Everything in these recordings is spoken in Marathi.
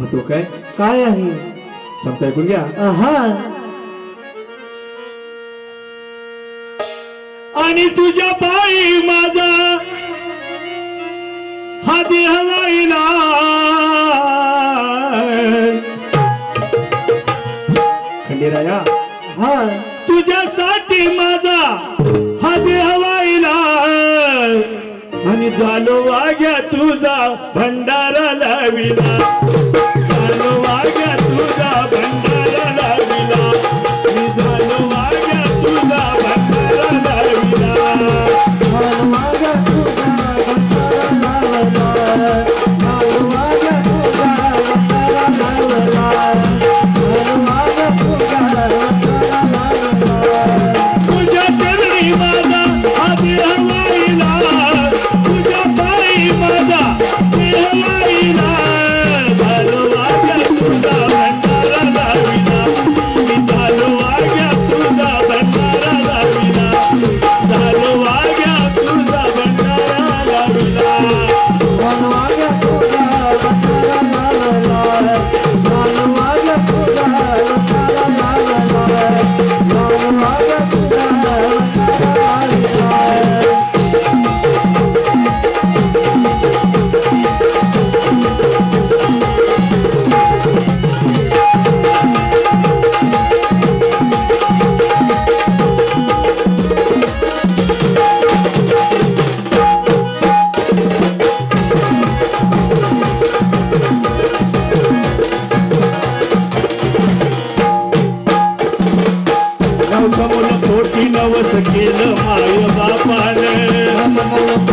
म्हणतो काय काय आहे? क्षमता ऐकून घ्या. आणि तुझ्या पायी माझा हा देह जाईला खंडेराया हा. तुझ्यासाठी माझा हा देह वाईला आणि झालो वाग्या तुझा भंडारा लाविला. भाग्य तुझा Thank.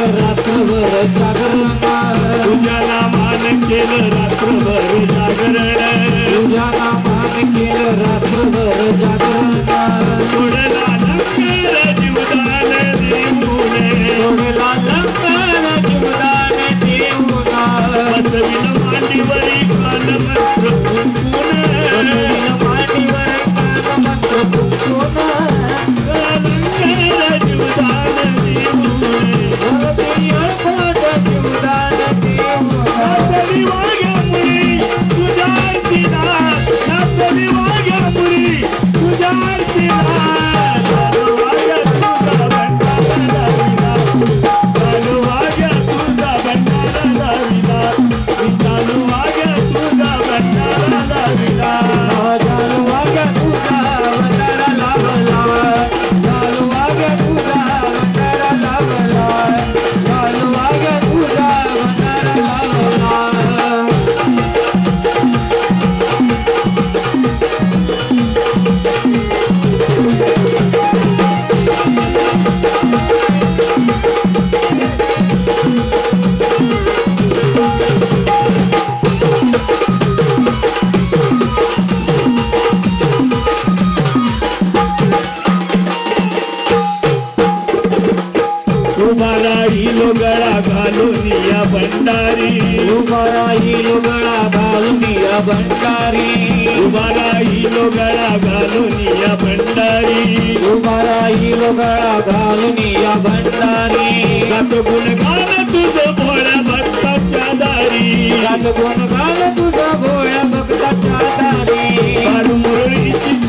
रात्रभर जागरण तुझ्याला मान केलं रात्रभर जागरण तुझ्याला मान केलं रात्रभर जागरण घालून या भंडारी. उभा राहील गळा घालून या भंडारी. उभा राहिलो गळा घालून या भंडारी. उभा राहील गळा घालून या भंडारी. गात गुणगान तुझं भोळ्या भक्ताच्या दारी. गात गुण घाल तुझा भोळ्या भक्ताच्या दारी. मुरळीची